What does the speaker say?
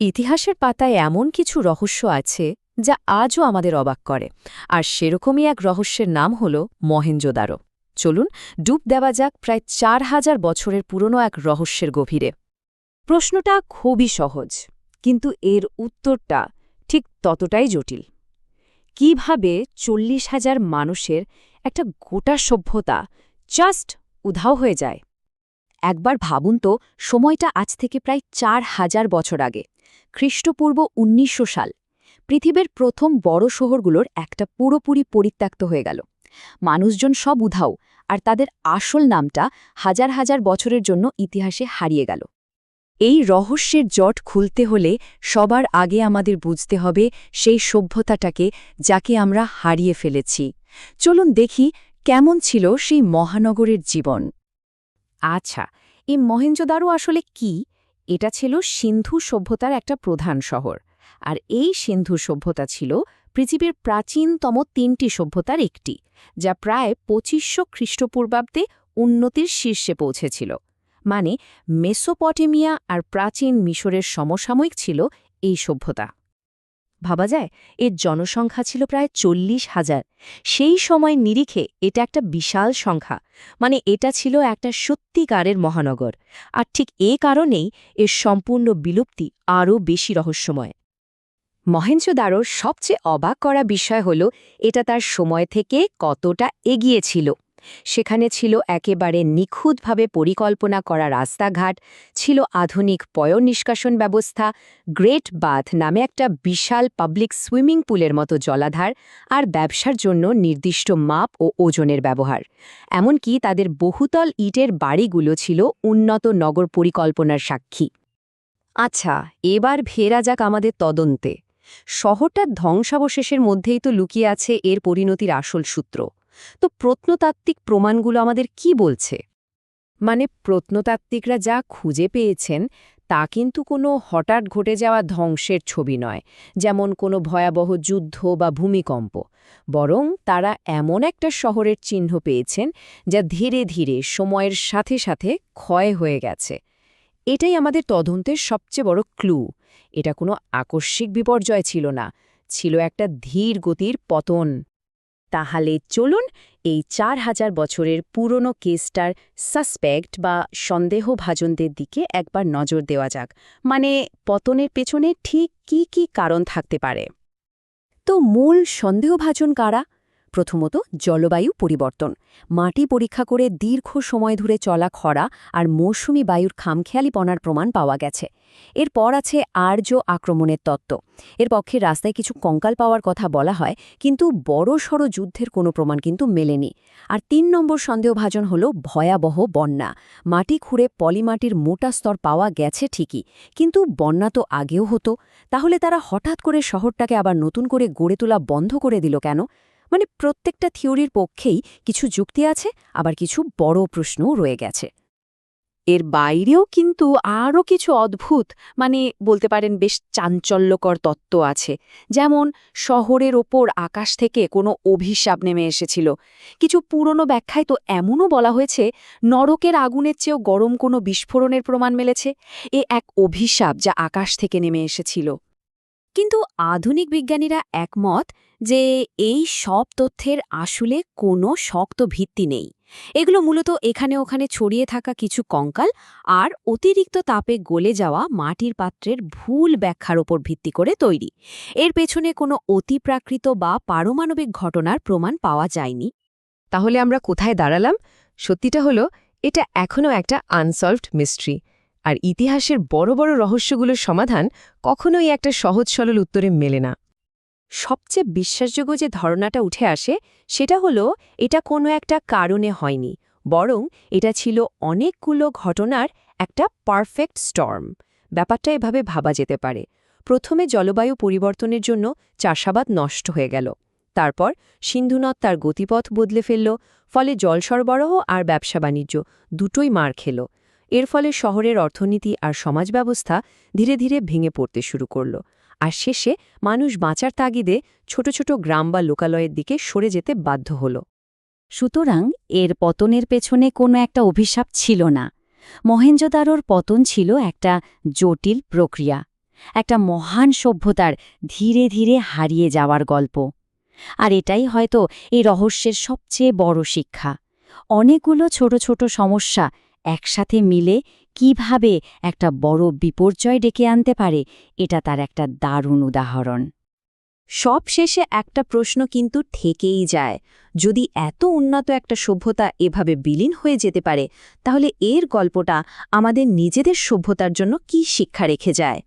ইতিহাসের পাতায় এমন কিছু রহস্য আছে যা আজও আমাদের অবাক করে। আর সেরকমই এক রহস্যের নাম হল মহেঞ্জোদারো। চলুন ডুব দেওয়া যাক প্রায় চার হাজার বছরের পুরনো এক রহস্যের গভীরে। প্রশ্নটা খুবই সহজ, কিন্তু এর উত্তরটা ঠিক ততটাই জটিল। কীভাবে চল্লিশ হাজার মানুষের একটা গোটা সভ্যতা জাস্ট উধাও হয়ে যায়? একবার ভাবুন তো, সময়টা আজ থেকে প্রায় চার হাজার বছর আগে। খ্রিস্টপূর্ব উনিশশো সাল, পৃথিবীর প্রথম বড় শহরগুলোর একটা পুরোপুরি পরিত্যক্ত হয়ে গেল। মানুষজন সব উধাও, আর তাদের আসল নামটা হাজার হাজার বছরের জন্য ইতিহাসে হারিয়ে গেল। এই রহস্যের জট খুলতে হলে সবার আগে আমাদের বুঝতে হবে সেই সভ্যতাটাকে যাকে আমরা হারিয়ে ফেলেছি। চলুন দেখি কেমন ছিল সেই মহানগরের জীবন। আচ্ছা এই মহেঞ্জোদারো আসলে কি? এটা ছিল সিন্ধু সভ্যতার একটা প্রধান শহর। আর এই সিন্ধু সভ্যতা ছিল পৃথিবীর প্রাচীনতম তিনটি সভ্যতার একটি, যা প্রায় পঁচিশশো খ্রিস্টপূর্বাব্দে উন্নতির শীর্ষে পৌঁছেছিল। মানে মেসোপটেমিয়া আর প্রাচীন মিশরের সমসাময়িক ছিল এই সভ্যতা। ভাবা যায়, এর জনসংখ্যা ছিল প্রায় চল্লিশ হাজার। সেই সময় নিরিখে এটা একটা বিশাল সংখ্যা। মানে এটা ছিল একটা সত্যিকারের মহানগর। আর ঠিক এ কারণেই এর সম্পূর্ণ বিলুপ্তি আরও বেশি রহস্যময়। মহেঞ্জোদারোর সবচেয়ে অবাক করা বিষয় হল, এটা তার সময় থেকে কতটা এগিয়ে ছিল। সেখানে ছিল একেবারে নিখুঁতভাবে পরিকল্পনা করা রাস্তাঘাট, ছিল আধুনিক পয়র নিষ্কাশন ব্যবস্থা, গ্রেট বাথ নামে একটা বিশাল পাবলিক সুইমিং পুলের মতো জলাধার আর ব্যবসার জন্য নির্দিষ্ট মাপ ও ওজনের ব্যবহার। এমনকি তাদের বহুতল ইটের বাড়িগুলো ছিল উন্নত নগর পরিকল্পনার সাক্ষী। আচ্ছা এবার ফেরা যাক আমাদের তদন্তে। শহরটার ধ্বংসাবশেষের মধ্যেই তো লুকিয়ে আছে এর পরিণতির আসল সূত্র। তো প্রত্নতাত্ত্বিক প্রমাণগুলো আমাদের কি বলছে? মানে প্রত্নতাত্ত্বিকরা যা খুঁজে পেয়েছেন, তা কিন্তু কোনো হঠাৎ ঘটে যাওয়া ধ্বংসের ছবি নয়, যেমন কোনো ভয়াবহ যুদ্ধ বা ভূমিকম্প। বরং তারা এমন একটা শহরের চিহ্ন পেয়েছেন, যা ধীরে ধীরে সময়ের সাথে সাথে ক্ষয় হয়ে গেছে। এটাই আমাদের তদন্তের সবচেয়ে বড় ক্লু। এটা কোনো আকস্মিক বিপর্যয় ছিল না, ছিল একটা ধীর গতির পতন। তাহলে চলুন এই চার হাজার বছরের পুরনো কেসটার সাসপেক্ট বা সন্দেহভাজনদের দিকে একবার নজর দেওয়া যাক। মানে পতনের পেছনে ঠিক কি কি কারণ থাকতে পারে? তো মূল সন্দেহভাজন কারা? প্রথমত জলবায়ু পরিবর্তন। মাটি পরীক্ষা করে দীর্ঘ সময় ধরে চলা খরা আর মৌসুমি বায়ুর খামখেয়ালিপনার প্রমাণ পাওয়া গেছে। এরপর আছে আর্য আক্রমণের তত্ত্ব। এর পক্ষে রাস্তায় কিছু কঙ্কাল পাওয়ার কথা বলা হয়, কিন্তু বড় সড় যুদ্ধের কোনো প্রমাণ কিন্তু মেলেনি। আর তিন নম্বর সন্দেহভাজন হল ভয়াবহ বন্যা। মাটি খুঁড়ে পলিমাটির মোটা স্তর পাওয়া গেছে ঠিকই, কিন্তু বন্যা তো আগেও হতো। তাহলে তারা হঠাৎ করে শহরটাকে আবার নতুন করে গড়ে তোলা বন্ধ করে দিল কেন? মানে প্রত্যেকটা থিওরির পক্ষেই কিছু যুক্তি আছে, আবার কিছু বড় প্রশ্নও রয়ে গেছে। এর বাইরেও কিন্তু আরও কিছু অদ্ভুত মানে বলতে পারেন বেশ চাঞ্চল্যকর তত্ত্ব আছে। যেমন, শহরের ওপর আকাশ থেকে কোনো অভিশাপ নেমে এসেছিল। কিছু পুরনো ব্যাখ্যায় তো এমনও বলা হয়েছে, নরকের আগুনের চেয়েও গরম কোনো বিস্ফোরণের প্রমাণ মেলেছে। এ এক অভিশাপ যা আকাশ থেকে নেমে এসেছিল। কিন্তু আধুনিক বিজ্ঞানীরা একমত যে এই সব তথ্যের আসলে কোনো শক্ত ভিত্তি নেই। এগুলো মূলত এখানে ওখানে ছড়িয়ে থাকা কিছু কঙ্কাল আর অতিরিক্ত তাপে গলে যাওয়া মাটির পাত্রের ভুল ব্যাখ্যার ওপর ভিত্তি করে তৈরি। এর পেছনে কোনো অতিপ্রাকৃত বা পারমাণবিক ঘটনার প্রমাণ পাওয়া যায়নি। তাহলে আমরা কোথায় দাঁড়ালাম? সত্যিটা হলো, এটা এখনও একটা আনসলভড মিস্ট্রি। আর ইতিহাসের বড় বড় রহস্যগুলোর সমাধান কখনোই একটা সহজ সরল উত্তরে মেলে না। সবচেয়ে বিশ্বাসযোগ্য যে ধারণাটা উঠে আসে সেটা হলো, এটা কোনো একটা কারণে হয়নি, বরং এটা ছিল অনেকগুলো ঘটনার একটা পারফেক্ট স্টর্ম। ব্যাপারটা এভাবে ভাবা যেতে পারে। প্রথমে জলবায়ু পরিবর্তনের জন্য চাষাবাদ নষ্ট হয়ে গেল। তারপর সিন্ধুনদ তার গতিপথ বদলে ফেলল, ফলে জল সরবরাহ আর ব্যবসা বাণিজ্য দুটোই মার খেল। এর ফলে শহরের অর্থনীতি আর সমাজ ব্যবস্থা ধীরে ধীরে ভেঙে পড়তে শুরু করল। আর শেষে মানুষ বাঁচার তাগিদে ছোট ছোট গ্রাম বা লোকালয়ের দিকে সরে যেতে বাধ্য হল। সুতরাং এর পতনের পেছনে কোনো একটা অভিশাপ ছিল না। মহেঞ্জোদারোর পতন ছিল একটা জটিল প্রক্রিয়া, একটা মহান সভ্যতার ধীরে ধীরে হারিয়ে যাওয়ার গল্প। আর এটাই হয়তো এই রহস্যের সবচেয়ে বড় শিক্ষা। অনেকগুলো ছোট ছোট সমস্যা একসাথে মিলে কীভাবে একটা বড় বিপর্যয় ডেকে আনতে পারে, এটা তার একটা দারুণ উদাহরণ। সব শেষে একটা প্রশ্ন কিন্তু থেকেই যায়, যদি এত উন্নত একটা সভ্যতা এভাবে বিলীন হয়ে যেতে পারে, তাহলে এর গল্পটা আমাদের নিজেদের সভ্যতার জন্য কি শিক্ষা রেখে যায়?